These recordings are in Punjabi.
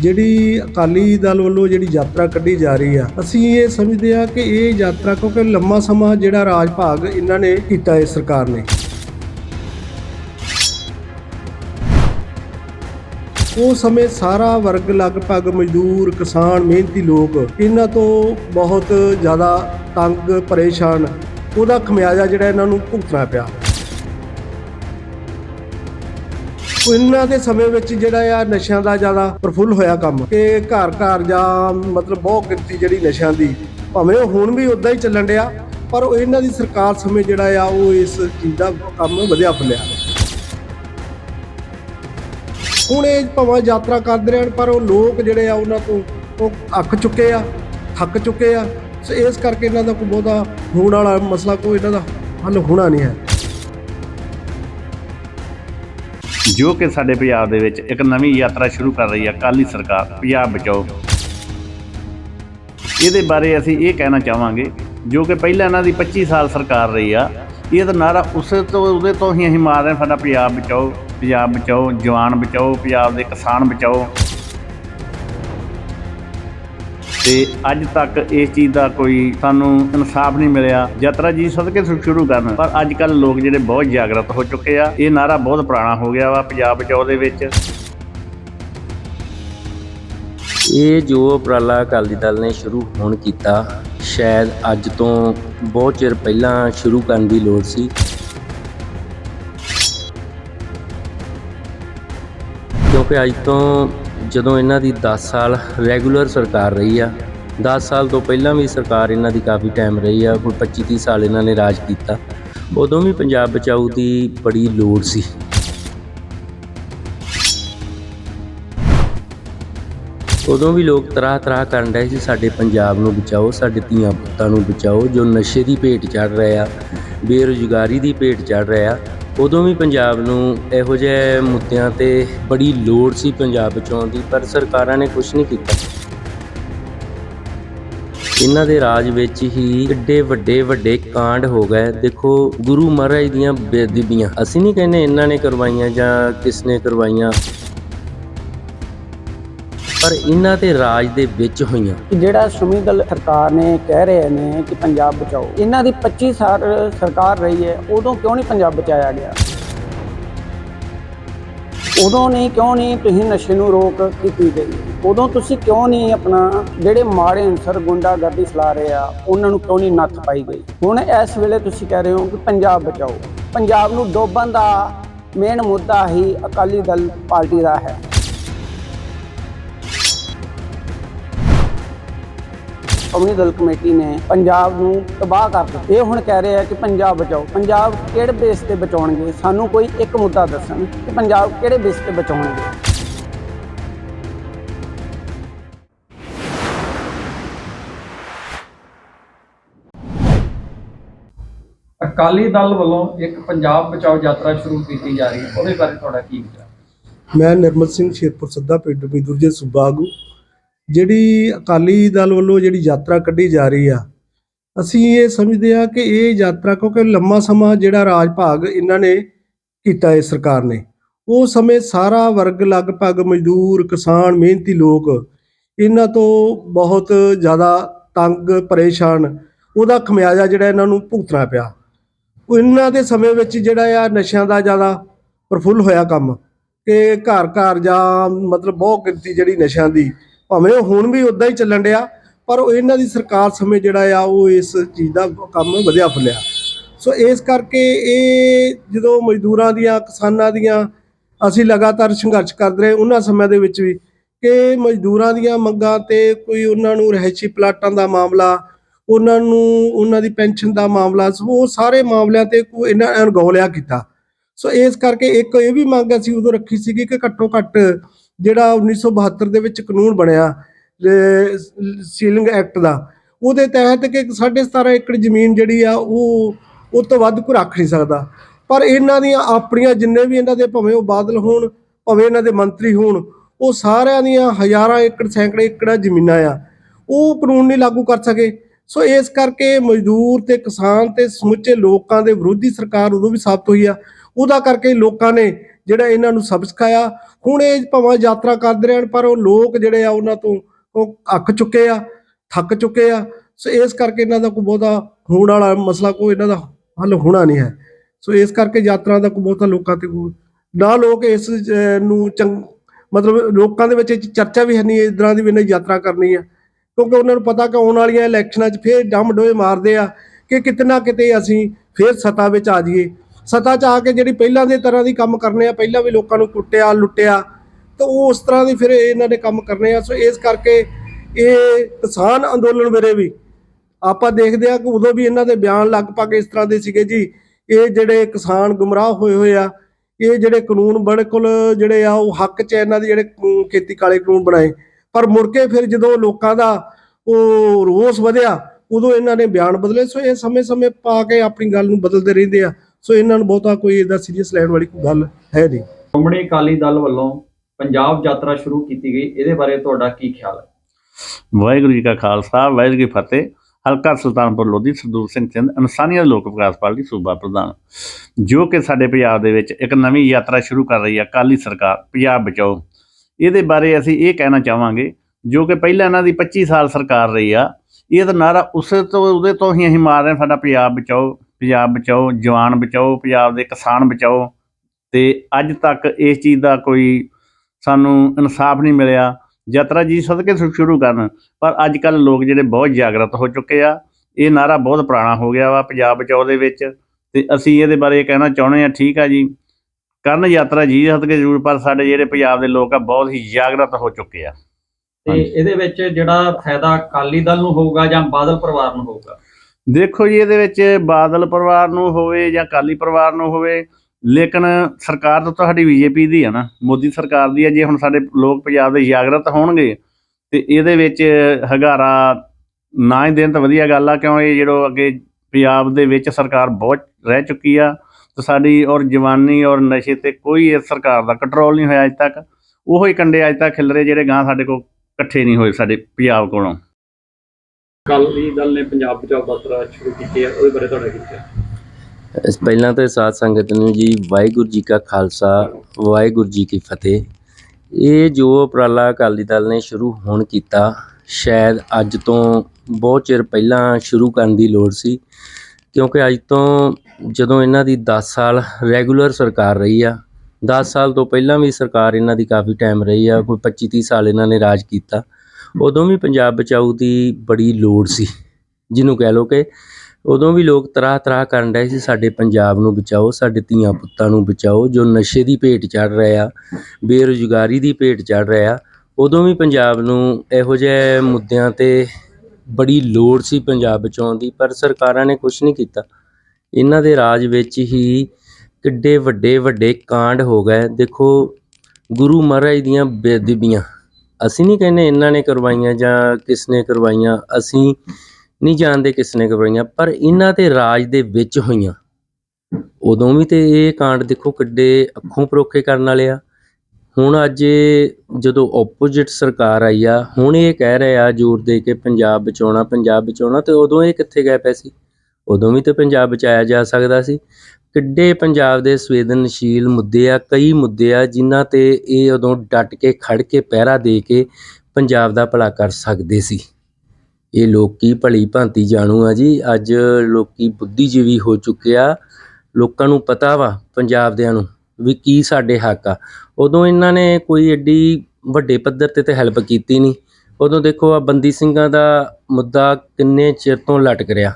ਜਿਹੜੀ ਅਕਾਲੀ ਦਲ ਵੱਲੋਂ ਜਿਹੜੀ ਯਾਤਰਾ ਕੱਢੀ ਜਾ ਰਹੀ ਆ, ਅਸੀਂ ਇਹ ਸਮਝਦੇ ਆ ਕਿ ਇਹ ਯਾਤਰਾ ਕਿਉਂਕਿ ਲੰਮਾ ਸਮਾਂ ਜਿਹੜਾ ਰਾਜ ਭਾਗ ਇਹਨਾਂ ਨੇ ਕੀਤਾ ਹੈ ਸਰਕਾਰ ਨੇ। ਉਹ ਸਮੇਂ ਸਾਰਾ ਵਰਗ ਲਗਭਗ ਮਜ਼ਦੂਰ, ਕਿਸਾਨ, ਮਿਹਨਤੀ ਲੋਕ ਇਹਨਾਂ ਤੋਂ ਬਹੁਤ ਜ਼ਿਆਦਾ ਤੰਗ, ਪਰੇਸ਼ਾਨ, ਉਹਦਾ ਖਮਿਆਜਾ ਜਿਹੜਾ ਇਹਨਾਂ ਨੂੰ ਭੁਗਤਣਾ ਪਿਆ। ਇਹਨਾਂ ਦੇ ਸਮੇਂ ਵਿੱਚ ਜਿਹੜਾ ਆ ਨਸ਼ਿਆਂ ਦਾ ਜ਼ਿਆਦਾ ਪ੍ਰਫੁੱਲ ਹੋਇਆ ਕੰਮ ਕਿ ਘਰ ਘਰ ਜਾਂ ਮਤਲਬ ਬਹੁਤ ਗਿਣਤੀ ਜਿਹੜੀ ਨਸ਼ਿਆਂ ਦੀ, ਭਾਵੇਂ ਉਹ ਹੁਣ ਵੀ ਉਦਾਂ ਹੀ ਚੱਲਣ ਡਿਆ, ਪਰ ਉਹ ਇਹਨਾਂ ਦੀ ਸਰਕਾਰ ਸਮੇਂ ਜਿਹੜਾ ਆ ਉਹ ਇਸ ਚੀਜ਼ ਦਾ ਕੰਮ ਵਧਿਆ ਫੁੱਲਿਆ। ਹੁਣ ਇਹ ਭਾਵੇਂ ਯਾਤਰਾ ਕਰਦੇ ਰਹਿਣ, ਪਰ ਉਹ ਲੋਕ ਜਿਹੜੇ ਆ ਉਹਨਾਂ ਤੋਂ ਉਹ ਅੱਕ ਚੁੱਕੇ ਆ, ਥੱਕ ਚੁੱਕੇ ਆ। ਸੋ ਇਸ ਕਰਕੇ ਇਹਨਾਂ ਦਾ ਕੋਈ ਬਹੁਤਾ ਹੋਣ ਵਾਲਾ ਮਸਲਾ ਕੋਈ ਇਹਨਾਂ ਦਾ ਹੱਲ ਹੋਣਾ ਨਹੀਂ ਹੈ। ਜੋ ਕਿ ਸਾਡੇ ਪੰਜਾਬ ਦੇ ਵਿੱਚ ਇੱਕ ਨਵੀਂ ਯਾਤਰਾ ਸ਼ੁਰੂ ਕਰ ਰਹੀ ਹੈ ਅਕਾਲੀ ਸਰਕਾਰ ਪੰਜਾਬ ਬਚਾਓ। ਇਹਦੇ ਬਾਰੇ ਅਸੀਂ ਇਹ ਕਹਿਣਾ ਚਾਹਾਂਗੇ ਜੋ ਕਿ ਪਹਿਲਾਂ ਇਹਨਾਂ ਦੀ 25 ਸਾਲ ਸਰਕਾਰ ਰਹੀ ਆ ਇਹ ਤਾਂ ਨਾਰਾ ਉਸੇ ਤੋਂ ਉਹਦੇ ਤੋਂ ਹੀ ਅਸੀਂ ਮਾਰ ਰਹੇ ਹਾਂ, ਸਾਡਾ ਪੰਜਾਬ ਬਚਾਓ ਪੰਜਾਬ ਬਚਾਓ ਜਵਾਨ ਬਚਾਓ ਪੰਜਾਬ ਦੇ ਕਿਸਾਨ ਬਚਾਓ। ਤੇ ਅੱਜ ਤੱਕ ਇਸ ਚੀਜ਼ ਦਾ ਕੋਈ ਸਾਨੂੰ ਇਨਸਾਫ ਨਹੀਂ ਮਿਲਿਆ। ਯਾਤਰਾ ਜੀ ਸਦਕੇ ਸ਼ੁ- ਸ਼ੁਰੂ ਕਰਨ, ਪਰ ਅੱਜ ਕੱਲ ਲੋਕ ਜਿਹੜੇ ਬਹੁਤ ਜਾਗਰਤ ਹੋ ਚੁੱਕੇ ਆ, ਇਹ ਨਾਰਾ ਬਹੁਤ ਪੁਰਾਣਾ ਹੋ ਗਿਆ ਵਾ ਪੰਜਾਬ ਬਚਾਓ ਦੇ ਵਿੱਚ। ਇਹ ਜੋ ਉਪਰਾਲਾ ਅਕਾਲੀ ਦਲ ਨੇ ਸ਼ੁਰੂ ਹੋਣ ਕੀਤਾ, ਸ਼ਾਇਦ ਅੱਜ ਤੋਂ ਬਹੁਤ ਚਿਰ ਪਹਿਲਾਂ ਸ਼ੁਰੂ ਕਰਨ ਦੀ ਲੋੜ ਸੀ। ਕਿਉਂਕਿ ਅੱਜ ਤੋਂ ਜਦੋਂ ਇਹਨਾਂ ਦੀ 10 ਸਾਲ ਰੈਗੂਲਰ ਸਰਕਾਰ ਰਹੀ ਆ 10 ਸਾਲ ਤੋਂ ਪਹਿਲਾਂ ਵੀ ਸਰਕਾਰ ਇਹਨਾਂ ਦੀ ਕਾਫੀ ਟਾਈਮ ਰਹੀ ਆ ਕੋਈ 25 30 ਸਾਲ ਇਹਨਾਂ ਨੇ ਰਾਜ ਕੀਤਾ, ਉਦੋਂ ਵੀ ਪੰਜਾਬ ਬਚਾਓ ਦੀ ਬੜੀ ਲੋੜ ਸੀ। ਉਦੋਂ ਵੀ ਲੋਕ ਤਰ੍ਹਾਂ ਤਰ੍ਹਾਂ ਕਰਨ ਰਹੇ ਸੀ, ਸਾਡੇ ਪੰਜਾਬ ਨੂੰ ਬਚਾਓ, ਸਾਡੇ ਧੀਆਂ ਪੁੱਤਾਂ ਨੂੰ ਬਚਾਓ, ਜੋ ਨਸ਼ੇ ਦੀ ਭੇਟ ਚੜ ਰਹੇ ਆ, ਬੇਰੁਜ਼ਗਾਰੀ ਦੀ ਭੇਟ ਚੜ ਰਹੇ ਆ ਉਦੋਂ ਵੀ ਪੰਜਾਬ ਨੂੰ ਇਹੋ ਜਿਹੇ ਮੁੱਦਿਆਂ ਤੇ ਬੜੀ ਲੋੜ ਸੀ ਪੰਜਾਬ ਬਚਾਉਣ ਦੀ, ਪਰ ਸਰਕਾਰਾਂ ਨੇ ਕੁਝ ਨਹੀਂ ਕੀਤਾ। ਇਹਨਾਂ ਦੇ ਰਾਜ ਵਿੱਚ ਹੀ ਏਡੇ ਵੱਡੇ ਵੱਡੇ ਕਾਂਡ ਹੋ ਗਏ। ਦੇਖੋ, ਗੁਰੂ ਮਹਾਰਾਜ ਦੀਆਂ ਬੇਅਦਬੀਆਂ। ਅਸੀਂ ਨਹੀਂ ਕਹਿੰਦੇ ਇਹਨਾਂ ਨੇ ਕਰਵਾਈਆਂ ਜਾਂ ਕਿਸ ਨੇ ਕਰਵਾਈਆਂ। ਪਰ ਇਹਨਾਂ ਦੇ ਰਾਜ ਦੇ ਵਿੱਚ ਹੋਈਆਂ। ਜਿਹੜਾ ਸ਼੍ਰੋਮਣੀ ਸਰਕਾਰ ਨੇ ਕਹਿ ਰਹੇ ਨੇ ਕਿ ਪੰਜਾਬ ਬਚਾਓ, ਇਹਨਾਂ ਦੀ 25 ਸਾਲ ਸਰਕਾਰ ਰਹੀ ਹੈ, ਉਦੋਂ ਕਿਉਂ ਨਹੀਂ ਪੰਜਾਬ ਬਚਾਇਆ ਗਿਆ? ਉਦੋਂ ਨਹੀਂ, ਕਿਉਂ ਨਹੀਂ ਤੁਸੀਂ ਨਸ਼ੇ ਨੂੰ ਰੋਕ ਕੀਤੀ ਗਈ ਉਦੋਂ ਤੁਸੀਂ ਕਿਉਂ ਨਹੀਂ ਆਪਣਾ ਜਿਹੜੇ ਮਾੜੇ ਅਨਸਰ ਗੁੰਡਾਗਰਦੀ ਚਲਾ ਰਹੇ ਆ, ਉਹਨਾਂ ਨੂੰ ਕਿਉਂ ਨਹੀਂ ਨੱਥ ਪਾਈ ਗਈ? ਹੁਣ ਇਸ ਵੇਲੇ ਤੁਸੀਂ ਕਹਿ ਰਹੇ ਹੋ ਕਿ ਪੰਜਾਬ ਬਚਾਓ। ਪੰਜਾਬ ਨੂੰ ਡੋਬਣ ਦਾ ਮੇਨ ਮੁੱਦਾ ਹੀ ਅਕਾਲੀ ਦਲ ਪਾਰਟੀ ਦਾ ਹੈ। ਸ਼੍ਰੋਮਣੀ ਦਲ ਕਮੇਟੀ ਨੇ ਪੰਜਾਬ ਨੂੰ ਤਬਾਹ ਕਰ ਦਿੱਤਾ। ਇਹ ਹੁਣ ਕਹਿ ਰਹੇ ਆ ਕਿ ਪੰਜਾਬ ਬਚਾਓ। ਪੰਜਾਬ ਕਿਹੜੇ ਬੇਸ ਤੇ ਬਚਾਉਣਗੇ? ਸਾਨੂੰ ਕੋਈ ਇੱਕ ਮੁੱਦਾ ਦੱਸਣ ਕਿ ਪੰਜਾਬ ਕਿਹੜੇ ਬੇਸ ਤੇ ਬਚਾਉਣਗੇ? ਅਕਾਲੀ ਦਲ ਵੱਲੋਂ ਇੱਕ ਪੰਜਾਬ ਬਚਾਓ ਯਾਤਰਾ ਸ਼ੁਰੂ ਕੀਤੀ ਜਾ ਰਹੀ ਹੈ। ਉਹਦੇ ਬਾਰੇ ਤੁਹਾਡਾ ਕੀ ਵਿਚਾਰ ਮੈਂ ਨਿਰਮਲ ਸਿੰਘ ਸ਼ੇਰਪੁਰ ਸੱਦਾ ਪਿੰਡ ਮਜ਼ਦੂਰਜੇ ਸੂਬਾ ਆਗੂ ਜਿਹੜੀ ਅਕਾਲੀ ਦਲ ਵੱਲੋਂ ਜਿਹੜੀ ਯਾਤਰਾ ਕੱਢੀ ਜਾ ਰਹੀ ਆ, ਅਸੀਂ ਇਹ ਸਮਝਦੇ ਆ ਕਿ ਇਹ ਯਾਤਰਾ ਕਿਉਂਕਿ ਲੰਮਾ ਸਮਾਂ ਜਿਹੜਾ ਰਾਜ ਭਾਗ ਇਹਨਾਂ ਨੇ ਕੀਤਾ ਹੈ ਸਰਕਾਰ ਨੇ। ਉਹ ਸਮੇਂ ਸਾਰਾ ਵਰਗ ਲਗਭਗ ਮਜ਼ਦੂਰ, ਕਿਸਾਨ, ਮਿਹਨਤੀ ਲੋਕ ਇਹਨਾਂ ਤੋਂ ਬਹੁਤ ਜ਼ਿਆਦਾ ਤੰਗ, ਪਰੇਸ਼ਾਨ, ਉਹਦਾ ਖਮਿਆਜਾ ਜਿਹੜਾ ਇਹਨਾਂ ਨੂੰ ਭੁਗਤਣਾ ਪਿਆ। ਉਹ ਇਹਨਾਂ ਦੇ ਸਮੇਂ ਵਿੱਚ ਜਿਹੜਾ ਆ ਨਸ਼ਿਆਂ ਦਾ ਜ਼ਿਆਦਾ ਪ੍ਰਫੁੱਲ ਹੋਇਆ ਕੰਮ ਕਿ ਘਰ ਘਰ ਜਾਂ ਮਤਲਬ ਬਹੁਤ ਗਿਣਤੀ ਜਿਹੜੀ ਨਸ਼ਿਆਂ ਦੀ ਭਾਵੇਂ ਉਹ ਹੁਣ ਵੀ ਉਦਾਂ ਹੀ ਚੱਲਣ ਡਿਆ, ਪਰ ਉਹ ਇਹਨਾਂ ਦੀ ਸਰਕਾਰ ਸਮੇਂ ਜਿਹੜਾ ਆ, ਉਹ ਇਸ ਚੀਜ਼ ਦਾ ਕੰਮ ਵਧਿਆ ਫੁੱਲਿਆ। ਸੋ ਇਸ ਕਰਕੇ ਇਹ ਜਦੋਂ ਮਜ਼ਦੂਰਾਂ ਦੀਆਂ, ਕਿਸਾਨਾਂ ਦੀਆਂ ਅਸੀਂ ਲਗਾਤਾਰ ਸੰਘਰਸ਼ ਕਰਦੇ ਰਹੇ, ਉਹਨਾਂ ਸਮਿਆਂ ਦੇ ਵਿੱਚ ਵੀ ਕਿ ਮਜ਼ਦੂਰਾਂ ਦੀਆਂ ਮੰਗਾਂ ਤੇ ਕੋਈ ਉਹਨਾਂ ਨੂੰ ਰਹਿਸ਼ੀ ਪਲਾਟਾਂ ਦਾ ਮਾਮਲਾ, ਉਹਨਾਂ ਨੂੰ, ਉਹਨਾਂ ਦੀ ਪੈਨਸ਼ਨ ਦਾ ਮਾਮਲਾ, ਸੋ ਉਹ ਸਾਰੇ ਮਾਮਲਿਆਂ ਤੇ ਕੋਈ ਇਹਨਾਂ ਅਣਗੌਲਿਆ ਕੀਤਾ। ਸੋ ਇਸ ਕਰਕੇ ਇੱਕ ਇਹ ਵੀ ਮੰਗ ਅਸੀਂ ਉਦੋਂ ਰੱਖੀ ਸੀਗੀ ਕਿ ਘੱਟੋ ਘੱਟ ਜਿਹੜਾ 1972 ਦੇ ਵਿੱਚ ਕਾਨੂੰਨ ਬਣਿਆ ਸੀਲਿੰਗ ਐਕਟ ਦਾ, ਉਹਦੇ ਤਹਿਤ ਕਿ 17.5 ਏਕੜ ਜ਼ਮੀਨ ਜਿਹੜੀ ਆ, ਉਹ ਉਹ ਤੋਂ ਵੱਧ ਕੋਈ ਰੱਖ ਨਹੀਂ ਸਕਦਾ। ਪਰ ਇਹਨਾਂ ਦੀਆਂ ਆਪਣੀਆਂ ਜਿੰਨੇ ਵੀ ਇਹਨਾਂ ਦੇ ਭਾਵੇਂ ਉਹ ਬਾਦਲ ਹੋਣ, ਭਾਵੇਂ ਇਹਨਾਂ ਦੇ ਮੰਤਰੀ ਹੋਣ, ਉਹ ਸਾਰਿਆਂ ਦੀਆਂ ਹਜ਼ਾਰਾਂ ਏਕੜ, ਸੈਂਕੜੇ ਏਕੜਾਂ ਜ਼ਮੀਨਾਂ ਆ। ਉਹ ਕਾਨੂੰਨ ਨਹੀਂ ਲਾਗੂ ਕਰ ਸਕੇ। ਸੋ ਇਸ ਕਰਕੇ ਮਜ਼ਦੂਰ ਤੇ ਕਿਸਾਨ ਤੇ ਸਮੁੱਚੇ ਲੋਕਾਂ ਦੇ ਵਿਰੋਧੀ ਸਰਕਾਰ ਉਦੋਂ ਵੀ ਸਾਬਤ ਹੋਈ ਆ। ਉਹਦਾ ਕਰਕੇ ਲੋਕਾਂ ਨੇ ਜਿਹੜਾ ਇਹਨਾਂ ਨੂੰ ਸਬਕ ਸਿਖਾਇਆ ਹੁਣ ਇਹ ਭਾਵੇਂ ਯਾਤਰਾ ਕਰਦੇ ਰਹਿਣ, ਪਰ ਉਹ ਲੋਕ ਜਿਹੜੇ ਆ ਉਹਨਾਂ ਤੋਂ ਉਹ ਅੱਕ ਚੁੱਕੇ ਆ, ਥੱਕ ਚੁੱਕੇ ਆ। ਸੋ ਇਸ ਕਰਕੇ ਇਹਨਾਂ ਦਾ ਕੋਈ ਬਹੁਤਾ ਹੋਣ ਵਾਲਾ ਮਸਲਾ ਕੋਈ ਇਹਨਾਂ ਦਾ ਹੱਲ ਹੋਣਾ ਨਹੀਂ ਹੈ। ਸੋ ਇਸ ਕਰਕੇ ਯਾਤਰਾ ਦਾ ਕੋਈ ਬਹੁਤਾ ਲੋਕਾਂ ਤੇ ਕੋਈ ਨਾ ਲੋਕ ਇਸ ਨੂੰ ਚੰਗ ਮਤਲਬ ਲੋਕਾਂ ਦੇ ਵਿੱਚ ਚਰਚਾ ਵੀ ਹੈ ਨਹੀਂ, ਇਸ ਤਰ੍ਹਾਂ ਦੀ ਵੀ ਇਹਨਾਂ ਯਾਤਰਾ ਕਰਨੀ ਆ ਕਿਉਂਕਿ ਉਹਨਾਂ ਨੂੰ ਪਤਾ ਕਿ ਆਉਣ ਵਾਲੀਆਂ ਇਲੈਕਸ਼ਨਾਂ 'ਚ ਫੇਰ ਡੰਮ ਡੋਏ ਮਾਰਦੇ ਆ ਕਿ ਕਿਤੇ ਨਾ ਕਿਤੇ ਅਸੀਂ ਫੇਰ ਸੱਤਾ ਵਿੱਚ ਆ ਜਾਈਏ। ਸੱਤਾ 'ਚ ਆ ਕੇ ਜਿਹੜੀ ਪਹਿਲਾਂ ਦੇ ਤਰ੍ਹਾਂ ਦੀ ਕੰਮ ਕਰਨੇ ਆ, ਪਹਿਲਾਂ ਵੀ ਲੋਕਾਂ ਨੂੰ ਕੁੱਟਿਆ, ਲੁੱਟਿਆ, ਤਾਂ ਉਹ ਉਸ ਤਰ੍ਹਾਂ ਦੀ ਫਿਰ ਇਹਨਾਂ ਨੇ ਕੰਮ ਕਰਨੇ ਆ। ਸੋ ਇਸ ਕਰਕੇ ਇਹ ਕਿਸਾਨ ਅੰਦੋਲਨ ਵੇਲੇ ਵੀ ਆਪਾਂ ਦੇਖਦੇ ਆ ਕਿ ਉਦੋਂ ਵੀ ਇਹਨਾਂ ਦੇ ਬਿਆਨ ਲਗਭਗ ਇਸ ਤਰ੍ਹਾਂ ਦੇ ਸੀਗੇ ਜੀ। ਇਹ ਜਿਹੜੇ ਕਿਸਾਨ ਗੁੰਮਰਾਹ ਹੋਏ ਹੋਏ ਆ, ਇਹ ਜਿਹੜੇ ਕਾਨੂੰਨ ਬਿਲਕੁਲ ਜਿਹੜੇ ਆ, ਉਹ ਹੱਕ ਚ ਇਹਨਾਂ ਦੇ ਜਿਹੜੇ ਖੇਤੀ ਕਾਲੇ ਕਾਨੂੰਨ ਬਣਾਏ। ਪਰ ਮੁੜ ਕੇ ਫਿਰ ਜਦੋਂ ਲੋਕਾਂ ਦਾ ਉਹ ਰੋਸ ਵਧਿਆ, ਉਦੋਂ ਇਹਨਾਂ ਨੇ ਬਿਆਨ ਬਦਲੇ। ਸੋ ਇਹ ਸਮੇਂ-ਸਮੇਂ ਪਾ ਕੇ ਆਪਣੀ ਗੱਲ ਨੂੰ ਬਦਲਦੇ ਰਹਿੰਦੇ ਆ। ਸੋ ਇਹਨਾਂ ਨੂੰ ਬਹੁਤਾ ਕੋਈ ਇਹਦਾ ਸੀਰੀਅਸ ਲੈਣ ਵਾਲੀ ਕੋਈ ਗੱਲ ਹੈ ਨਹੀਂ। ਸ਼੍ਰੋਮਣੀ ਅਕਾਲੀ ਦਲ ਵੱਲੋਂ ਪੰਜਾਬ ਯਾਤਰਾ ਸ਼ੁਰੂ ਕੀਤੀ ਗਈ ਇਹਦੇ ਬਾਰੇ ਤੁਹਾਡਾ ਕੀ ਖਿਆਲ ਹੈ? ਵਾਹਿਗੁਰੂ ਜੀ ਕਾ ਖਾਲਸਾ ਵਾਹਿਗੁਰੂ ਜੀ ਫਤਿਹ। ਹਲਕਾ ਸੁਲਤਾਨਪੁਰ ਲੋਧੀ ਸਰਦੂਲ ਸਿੰਘ ਚੰਦ ਇਨਸਾਨੀਅਤ ਲੋਕ ਵਿਕਾਸ ਪਾਰਟੀ ਸੂਬਾ ਪ੍ਰਧਾਨ। ਜੋ ਕਿ ਸਾਡੇ ਪੰਜਾਬ ਦੇ ਵਿੱਚ ਇੱਕ ਨਵੀਂ ਯਾਤਰਾ ਸ਼ੁਰੂ ਕਰ ਰਹੀ ਹੈ ਅਕਾਲੀ ਸਰਕਾਰ ਪੰਜਾਬ ਬਚਾਓ। ਇਹਦੇ ਬਾਰੇ ਅਸੀਂ ਇਹ ਕਹਿਣਾ ਚਾਹਾਂਗੇ ਜੋ ਕਿ ਪਹਿਲਾਂ ਇਹਨਾਂ ਦੀ 25 ਸਾਲ ਸਰਕਾਰ ਰਹੀ ਆ ਇਹ ਤਾਂ ਨਾਰਾ ਉਸੇ ਤੋਂ ਉਹਦੇ ਤੋਂ ਹੀ ਅਸੀਂ ਮਾਰ ਰਹੇ ਹਾਂ, ਸਾਡਾ ਪੰਜਾਬ ਬਚਾਓ। ਪੰਜਾਬ ਬਚਾਓ ਜਵਾਨ ਬਚਾਓ ਪੰਜਾਬ ਦੇ ਕਿਸਾਨ ਬਚਾਓ। ਤੇ ਅੱਜ ਤੱਕ ਇਸ ਚੀਜ਼ ਦਾ ਕੋਈ ਸਾਨੂੰ ਇਨਸਾਫ ਨਹੀਂ ਮਿਲਿਆ। ਯਾਤਰਾ ਜੀ ਸਦਕੇ ਸ਼ੁਰੂ ਕਰਨ। ਪਰ ਅੱਜ ਕੱਲ ਲੋਕ ਜਿਹੜੇ ਬਹੁਤ ਜਾਗਰਤ ਹੋ ਚੁੱਕੇ ਆ। ਇਹ ਨਾਰਾ ਬਹੁਤ ਪੁਰਾਣਾ ਹੋ ਗਿਆ ਵਾ ਪੰਜਾਬ ਬਚਾਓ ਦੇ ਵਿੱਚ। ਤੇ ਅਸੀਂ ਇਹਦੇ ਬਾਰੇ ਕਹਿਣਾ ਚਾਹੁੰਦੇ ਆ ਠੀਕ ਆ ਜੀ। ਕਰਨ ਯਾਤਰਾ ਜੀ ਸਦਕੇ ਜ਼ਰੂਰ ਪਰ ਸਾਡੇ ਜਿਹੜੇ ਪੰਜਾਬ ਦੇ ਲੋਕ ਆ ਬਹੁਤ ਹੀ ਜਾਗਰਤ ਹੋ ਚੁੱਕੇ ਆ। ਤੇ। ਇਹਦੇ ਵਿੱਚ ਜਿਹੜਾ ਫਾਇਦਾ ਅਕਾਲੀ ਦਲ ਨੂੰ ਹੋਊਗਾ ਜਾਂ ਬਾਦਲ ਪਰਿਵਾਰ ਨੂੰ ਹੋਊਗਾ? ਦੇਖੋ ਜੀ, ਇਹਦੇ ਵਿੱਚ ਬਾਦਲ ਪਰਿਵਾਰ ਨੂੰ ਹੋਵੇ ਜਾਂ ਕਾਲੀ ਪਰਿਵਾਰ ਨੂੰ ਹੋਵੇ, ਲੇਕਿਨ ਸਰਕਾਰ ਤਾਂ ਤੁਹਾਡੀ ਬੀਜੇਪੀ ਦੀ ਹੈ ਨਾ। ਮੋਦੀ ਸਰਕਾਰ ਦੀ ਹੈ ਜੇ ਹੁਣ ਸਾਡੇ ਲੋਕ ਪੰਜਾਬ ਦੇ ਜਾਗਰਤ ਹੋਣਗੇ, ਤੇ ਇਹਦੇ ਵਿੱਚ ਹਗਾਰਾ ਨਾ ਹੀ ਦੇਣ ਤਾਂ ਵਧੀਆ ਗੱਲ ਆ, ਕਿਉਂ ਇਹ ਜਿਹੜੋ ਅੱਗੇ ਪੰਜਾਬ ਦੇ ਵਿੱਚ ਸਰਕਾਰ ਬਹੁਤ ਰਹਿ ਚੁੱਕੀ ਆ, ਤੇ ਸਾਡੀ ਔਰ ਜਵਾਨੀ ਔਰ ਨਸ਼ੇ ਤੇ ਕੋਈ ਇਸ ਸਰਕਾਰ ਦਾ ਕੰਟਰੋਲ ਨਹੀਂ ਹੋਇਆ ਅਜ ਤੱਕ। ਉਹੋ ਹੀ ਕੰਡੇ ਅਜ ਤੱਕ ਖਿਲ ਰਹੇ ਜਿਹੜੇ ਗਾਂ ਸਾਡੇ ਕੋਲ ਇਕੱਠੇ ਨਹੀਂ ਹੋਏ ਸਾਡੇ ਪੰਜਾਬ ਕੋਲੋਂ। ਅਕਾਲੀ ਦਲ ਨੇ ਪੰਜਾਬ ਬਚਾਓ ਯਾਤਰਾ ਸ਼ੁਰੂ ਕੀਤੀ ਹੈ, ਉਹਦੇ ਬਾਰੇ ਤੁਹਾਡਾ ਕੀ ਖਿਆਲ ਇਸ ਪਹਿਲਾਂ ਤਾਂ ਸਾਧ ਸੰਗਤ ਨੂੰ ਜੀ, ਵਾਹਿਗੁਰੂ ਜੀ ਕਾ ਖਾਲਸਾ, ਵਾਹਿਗੁਰੂ ਜੀ ਕੀ ਫਤਿਹ। ਇਹ ਜੋ ਉਪਰਾਲਾ ਅਕਾਲੀ ਦਲ ਨੇ ਸ਼ੁਰੂ ਹੋਣ ਕੀਤਾ, ਸ਼ਾਇਦ ਅੱਜ ਤੋਂ ਬਹੁਤ ਚਿਰ ਪਹਿਲਾਂ ਸ਼ੁਰੂ ਕਰਨ ਦੀ ਲੋੜ ਸੀ, ਕਿਉਂਕਿ ਅੱਜ ਤੋਂ ਜਦੋਂ ਇਹਨਾਂ ਦੀ 10 ਸਾਲ ਰੈਗੂਲਰ ਸਰਕਾਰ ਰਹੀ ਆ 10 ਸਾਲ ਤੋਂ ਪਹਿਲਾਂ ਵੀ ਸਰਕਾਰ ਇਹਨਾਂ ਦੀ ਕਾਫੀ ਟਾਈਮ ਰਹੀ ਆ, ਕੋਈ 25 30 ਸਾਲ ਇਹਨਾਂ ਨੇ ਰਾਜ ਕੀਤਾ ਉਦੋਂ ਵੀ ਪੰਜਾਬ ਬਚਾਓ ਦੀ ਬੜੀ ਲੋੜ ਸੀ, ਜਿਹਨੂੰ ਕਹਿ ਲਓ ਕਿ ਉਦੋਂ ਵੀ ਲੋਕ ਤਰਾਹ ਤਰਾਹ ਕਰਨ ਡਏ ਸੀ, ਸਾਡੇ ਪੰਜਾਬ ਨੂੰ ਬਚਾਓ, ਸਾਡੇ ਧੀਆਂ ਪੁੱਤਾਂ ਨੂੰ ਬਚਾਓ, ਜੋ ਨਸ਼ੇ ਦੀ ਭੇਟ ਚੜ ਰਹੇ ਆ, ਬੇਰੁਜ਼ਗਾਰੀ ਦੀ ਭੇਟ ਚੜ ਰਹੇ ਆ, ਉਦੋਂ ਵੀ ਪੰਜਾਬ ਨੂੰ ਇਹੋ ਜਿਹੇ ਮੁੱਦਿਆਂ ਤੇ ਬੜੀ ਲੋੜ ਸੀ ਪੰਜਾਬ ਬਚਾਉਣ ਦੀ, ਪਰ ਸਰਕਾਰਾਂ ਨੇ ਕੁਝ ਨਹੀਂ ਕੀਤਾ। ਇਹਨਾਂ ਦੇ ਰਾਜ ਵਿੱਚ ਹੀ ਕਿੱਡੇ ਵੱਡੇ ਵੱਡੇ ਕਾਂਡ ਹੋ ਗਏ। ਦੇਖੋ ਗੁਰੂ ਮਹਾਰਾਜ ਦੀਆਂ ਬੇਦਬੀਆਂ ਅਸੀਂ ਨਹੀਂ ਕਹਿੰਦੇ ਇਹਨਾਂ ਨੇ ਕਰਵਾਈਆਂ ਜਾਂ ਕਿਸ ਨੇ ਕਰਵਾਈਆਂ, ਅਸੀਂ ਨਹੀਂ ਜਾਣਦੇ ਕਿਸ ਨੇ ਕਰਵਾਈਆਂ, ਪਰ ਇਹਨਾਂ ਦੇ ਰਾਜ ਦੇ ਵਿੱਚ ਹੋਈਆਂ। ਉਦੋਂ ਵੀ ਤੇ ਇਹ ਕਾਂਡ ਦੇਖੋ ਕਿੱਡੇ ਅੱਖੋਂ ਪਰੋਖੇ ਕਰਨ ਵਾਲੇ ਆ। ਹੁਣ ਅੱਜ ਜਦੋਂ ਆਪੋਜੀਟ ਸਰਕਾਰ ਆਈ ਆ, ਹੁਣ ਇਹ ਕਹਿ ਰਹੇ ਆ ਜ਼ੋਰ ਦੇ ਕੇ ਪੰਜਾਬ ਬਚਾਉਣਾ ਪੰਜਾਬ ਬਚਾਉਣਾ, ਤੇ ਉਦੋਂ ਇਹ ਕਿੱਥੇ ਗਏ ਪਏ ਸੀ? ਉਦੋਂ ਵੀ ਤੇ ਪੰਜਾਬ ਬਚਾਇਆ ਜਾ ਸਕਦਾ ਸੀ। ਕਿੱਡੇ ਪੰਜਾਬ ਦੇ ਸੰਵੇਦਨਸ਼ੀਲ ਮੁੱਦੇ ਆ, ਕਈ ਮੁੱਦੇ ਆ, ਜਿਨ੍ਹਾਂ ਤੇ ਇਹ ਉਦੋਂ ਡਟ ਕੇ ਖੜ ਕੇ ਪਹਿਰਾ ਦੇ ਕੇ ਪੰਜਾਬ ਦਾ ਭਲਾ ਕਰ ਸਕਦੇ ਸੀ। ਇਹ ਲੋਕ ਭਲੀ ਭਾਂਤੀ ਜਾਣੂ ਆ ਜੀ। ਅੱਜ ਲੋਕ ਬੁੱਧੀਜੀਵੀ ਹੋ ਚੁੱਕੇ ਆ। ਲੋਕਾਂ ਨੂੰ ਪਤਾ ਵਾ ਪੰਜਾਬਦਿਆਂ ਨੂੰ ਵੀ ਕੀ ਸਾਡੇ ਹੱਕ ਆ। ਉਦੋਂ ਇਹਨਾਂ ਨੇ ਕੋਈ ਐਡੀ ਵੱਡੇ ਪੱਧਰ ਤੇ ਤੇ ਹੈਲਪ ਕੀਤੀ ਨਹੀਂ। ਉਦੋਂ ਦੇਖੋ ਆ ਬੰਦੀ ਸਿੰਘਾਂ ਦਾ ਮੁੱਦਾ ਕਿੰਨੇ ਚਿਰ ਤੋਂ ਲਟਕ ਰਿਹਾ।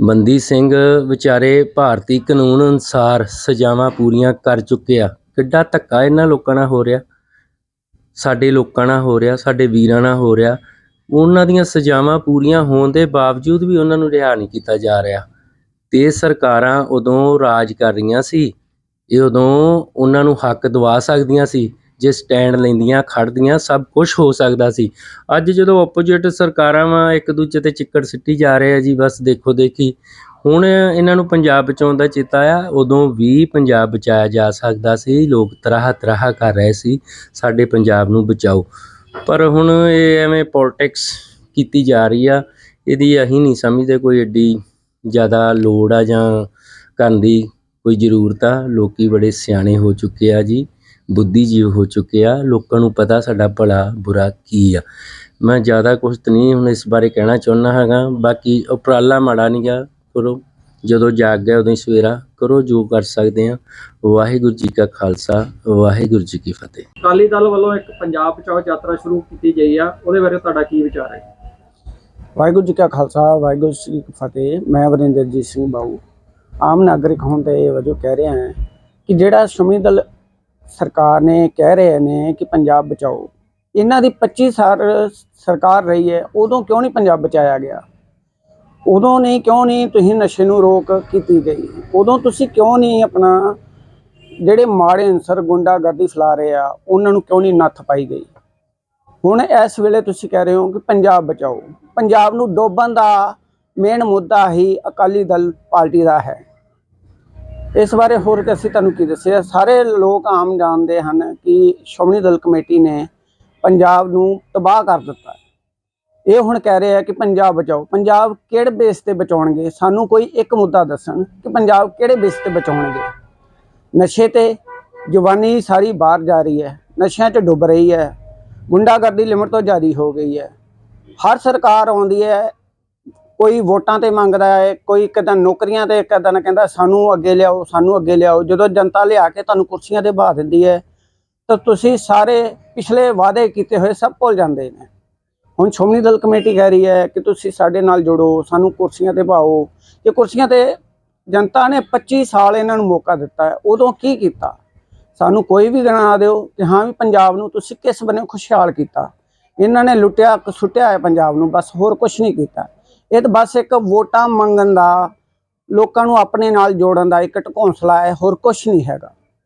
ਬੰਦੀ ਸਿੰਘ ਵਿਚਾਰੇ ਭਾਰਤੀ ਕਾਨੂੰਨ ਅਨੁਸਾਰ ਸਜ਼ਾਵਾਂ ਪੂਰੀਆਂ ਕਰ ਚੁੱਕੇ ਆ। ਕਿੱਡਾ ਧੱਕਾ ਇਹਨਾਂ ਲੋਕਾਂ ਨਾਲ ਹੋ ਰਿਹਾ। ਸਾਡੇ ਲੋਕਾਂ ਨਾਲ ਹੋ ਰਿਹਾ, ਸਾਡੇ ਵੀਰਾਂ ਨਾਲ ਹੋ ਰਿਹਾ। ਉਹਨਾਂ ਦੀਆਂ ਸਜ਼ਾਵਾਂ ਪੂਰੀਆਂ ਹੋਣ ਦੇ ਬਾਵਜੂਦ ਵੀ ਉਹਨਾਂ ਨੂੰ ਰਿਹਾ ਨਹੀਂ ਕੀਤਾ ਜਾ ਰਿਹਾ। ਤੇ ਸਰਕਾਰਾਂ ਉਦੋਂ ਰਾਜ ਕਰ ਰਹੀਆਂ ਸੀ। ਇਹ ਉਦੋਂ ਉਹਨਾਂ ਨੂੰ ਹੱਕ ਦਵਾ ਸਕਦੀਆਂ ਸੀ। ਜੇ ਸਟੈਂਡ ਲੈਂਦੀਆਂ, ਖੜ੍ਹਦੀਆਂ, ਸਭ ਕੁਝ ਹੋ ਸਕਦਾ ਸੀ। ਅੱਜ ਜਦੋਂ ਆਪੋਜੀਟ ਸਰਕਾਰਾਂ ਵਾ, ਇੱਕ ਦੂਜੇ ਤੇ ਚਿੱਕੜ ਸਿੱਟੀ ਜਾ ਰਹੇ ਆ ਜੀ, ਬਸ ਦੇਖੋ ਦੇਖੀ। ਹੁਣ ਇਹਨਾਂ ਨੂੰ ਪੰਜਾਬ ਬਚਾਉਣ ਦਾ ਚੇਤਾ ਆ ਉਦੋਂ ਵੀ ਪੰਜਾਬ ਬਚਾਇਆ ਜਾ ਸਕਦਾ ਸੀ। ਲੋਕ ਤਰਾਹ ਤਰਾਹ ਕਰ ਰਹੇ ਸੀ, ਸਾਡੇ ਪੰਜਾਬ ਨੂੰ ਬਚਾਓ। ਪਰ ਹੁਣ ਇਹ ਐਵੇਂ ਪੋਲਿਟਿਕਸ ਕੀਤੀ ਜਾ ਰਹੀ ਆ, ਇਹਦੀ ਅਸੀਂ ਨਹੀਂ ਸਮਝਦੇ, ਕੋਈ ਐਡੀ ਜ਼ਿਆਦਾ ਲੋੜ ਆ ਜਾਂ ਕਰਨ ਦੀ ਕੋਈ ਜ਼ਰੂਰਤ ਆ। ਲੋਕੀ ਬੜੇ ਸਿਆਣੇ ਹੋ ਚੁੱਕੇ ਆ ਜੀ। ਬੁੱਧੀਜੀਵ ਹੋ ਚੁੱਕੇ ਆ ਲੋਕਾਂ ਨੂੰ ਪਤਾ ਸਾਡਾ ਭਲਾ ਬੁਰਾ ਕੀ ਆ। ਮੈਂ ਜ਼ਿਆਦਾ ਕੁਝ ਤਾਂ ਨਹੀਂ ਹੁਣ ਇਸ ਬਾਰੇ ਕਹਿਣਾ ਚਾਹੁੰਦਾ ਹੈਗਾ ਬਾਕੀ ਉਪਰਾਲਾ ਮਾੜਾ ਨਹੀਂ ਗਾ ਕਰੋ। ਜਦੋਂ ਜਾਗ ਗਿਆ ਉਦੋਂ ਹੀ ਸਵੇਰਾ ਕਰੋ ਜੋ ਕਰ ਸਕਦੇ ਆ। ਵਾਹਿਗੁਰੂ ਜੀ ਕਾ ਖਾਲਸਾ ਵਾਹਿਗੁਰੂ ਜੀ ਕੀ ਫਤਿਹ। ਅਕਾਲੀ ਦਲ ਵੱਲੋਂ ਇੱਕ ਪੰਜਾਬ ਬਚਾਓ ਯਾਤਰਾ ਸ਼ੁਰੂ ਕੀਤੀ ਗਈ ਆ ਉਹਦੇ ਬਾਰੇ ਤੁਹਾਡਾ ਕੀ ਵਿਚਾਰ ਹੈ? ਵਾਹਿਗੁਰੂ ਜੀ ਕਾ ਖਾਲਸਾ ਵਾਹਿਗੁਰੂ ਜੀ ਕੀ ਫਤਿਹ। ਮੈਂ ਵਰਿੰਦਰਜੀਤ ਸਿੰਘ ਬਾਊ ਆਮ ਨਾਗਰਿਕ ਹੋਣ ਦੇ ਵਜੋਂ ਕਹਿ ਰਿਹਾ ਹਾਂ ਕਿ ਜਿਹੜਾ ਸ਼੍ਰੋਮਣੀ ਦਲ ਸਰਕਾਰ ਨੇ ਕਹਿ ਰਹੇ ਨੇ ਕਿ ਪੰਜਾਬ ਬਚਾਓ। ਇਹਨਾਂ ਦੀ 25 ਸਾਲ ਸਰਕਾਰ ਰਹੀ ਹੈ, ਉਦੋਂ ਕਿਉਂ ਨਹੀਂ ਪੰਜਾਬ ਬਚਾਇਆ ਗਿਆ? ਉਦੋਂ ਨਹੀਂ, ਕਿਉਂ ਨਹੀਂ ਤੁਸੀਂ ਨਸ਼ੇ ਨੂੰ ਰੋਕ ਕੀਤੀ ਗਈ? ਉਦੋਂ ਤੁਸੀਂ ਕਿਉਂ ਨਹੀਂ ਆਪਣਾ ਜਿਹੜੇ ਮਾੜੇ ਅਨਸਰ ਗੁੰਡਾਗਰਦੀ ਫੈਲਾ ਰਹੇ ਆ, ਉਹਨਾਂ ਨੂੰ ਕਿਉਂ ਨਹੀਂ ਨੱਥ ਪਾਈ ਗਈ? ਹੁਣ ਇਸ ਵੇਲੇ ਤੁਸੀਂ ਕਹਿ ਰਹੇ ਹੋ ਕਿ ਪੰਜਾਬ ਬਚਾਓ। ਪੰਜਾਬ ਨੂੰ ਡੋਬਣ ਦਾ ਮੇਨ ਮੁੱਦਾ ਹੀ ਅਕਾਲੀ ਦਲ ਪਾਰਟੀ ਦਾ ਹੈ। ਇਸ ਬਾਰੇ ਹੋਰ ਅਸੀਂ ਤੁਹਾਨੂੰ ਕੀ ਦੱਸਿਆ? ਸਾਰੇ ਲੋਕ ਆਮ ਜਾਣਦੇ ਹਨ ਕਿ ਸ਼੍ਰੋਮਣੀ ਦਲ ਕਮੇਟੀ ਨੇ ਪੰਜਾਬ ਨੂੰ ਤਬਾਹ ਕਰ ਦਿੱਤਾ ਇਹ ਹੁਣ ਕਹਿ ਰਹੇ ਆ ਕਿ ਪੰਜਾਬ ਬਚਾਓ। ਪੰਜਾਬ ਕਿਹੜੇ ਬੇਸ ਤੇ ਬਚਾਉਣਗੇ? ਸਾਨੂੰ ਕੋਈ ਇੱਕ ਮੁੱਦਾ ਦੱਸਣ ਕਿ ਪੰਜਾਬ ਕਿਹੜੇ ਬੇਸ ਤੇ ਬਚਾਉਣਗੇ? ਨਸ਼ੇ ਤੇ ਜਵਾਨੀ ਸਾਰੀ ਬਾਹਰ ਜਾ ਰਹੀ ਹੈ। ਨਸ਼ਿਆਂ 'ਚ ਡੁੱਬ ਰਹੀ ਹੈ। ਗੁੰਡਾਗਰਦੀ ਲਿਮਟ ਤੋਂ ਜਾਰੀ ਹੋ ਗਈ ਹੈ। ਹਰ ਸਰਕਾਰ ਆਉਂਦੀ ਹੈ ਕੋਈ ਵੋਟਾਂ ਤੇ ਮੰਗਦਾ ਹੈ, ਕੋਈ ਕਦਾਂ ਨੌਕਰੀਆਂ ਤੇ ਕਦਾਂ ਨਾ ਕਹਿੰਦਾ ਸਾਨੂੰ ਅੱਗੇ ਲਿਆਓ, ਸਾਨੂੰ ਅੱਗੇ ਲਿਆਓ। ਜਦੋਂ ਜਨਤਾ ਲਿਆ ਕੇ ਤੁਹਾਨੂੰ ਕੁਰਸੀਆਂ ਤੇ ਬਹਾ ਦਿੰਦੀ ਹੈ, ਤਾਂ ਤੁਸੀਂ ਸਾਰੇ ਪਿਛਲੇ ਵਾਅਦੇ ਕੀਤੇ ਹੋਏ ਸਭ ਭੁੱਲ ਜਾਂਦੇ ਨੇ। ਹੁਣ ਸ਼੍ਰੋਮਣੀ ਦਲ ਕਮੇਟੀ ਕਹਿ ਰਹੀ ਹੈ ਕਿ ਤੁਸੀਂ ਸਾਡੇ ਨਾਲ ਜੁੜੋ, ਸਾਨੂੰ ਕੁਰਸੀਆਂ ਤੇ ਭਾਓ। ਇਹ ਕੁਰਸੀਆਂ ਤੇ ਜਨਤਾ ਨੇ 25 ਸਾਲ ਇਹਨਾਂ ਨੂੰ ਮੌਕਾ ਦਿੱਤਾ ਹੈ, ਉਦੋਂ ਕੀ ਕੀਤਾ? ਸਾਨੂੰ ਕੋਈ ਵੀ ਗਣਾ ਦਿਓ ਕਿ ਹਾਂ ਵੀ ਪੰਜਾਬ ਨੂੰ ਤੁਸੀਂ ਕਿਸ ਬਨੇ ਖੁਸ਼ਹਾਲ ਕੀਤਾ। ਇਹਨਾਂ ਨੇ ਲੁੱਟਿਆ ਸੁੱਟਿਆ ਹੈ ਪੰਜਾਬ ਨੂੰ, ਬਸ ਹੋਰ ਕੁਝ ਨਹੀਂ ਕੀਤਾ। ਇਹ ਤਾਂ ਬਸ ਇੱਕ ਵੋਟਾਂ ਮੰਗਣ ਦਾ, ਲੋਕਾਂ ਨੂੰ ਆਪਣੇ ਨਾਲ ਜੋੜਨ ਦਾ ਇੱਕ ਢਕੌਂਸਲਾ ਹੈ, ਹੋਰ ਕੁਝ ਨਹੀਂ ਹੈਗਾ।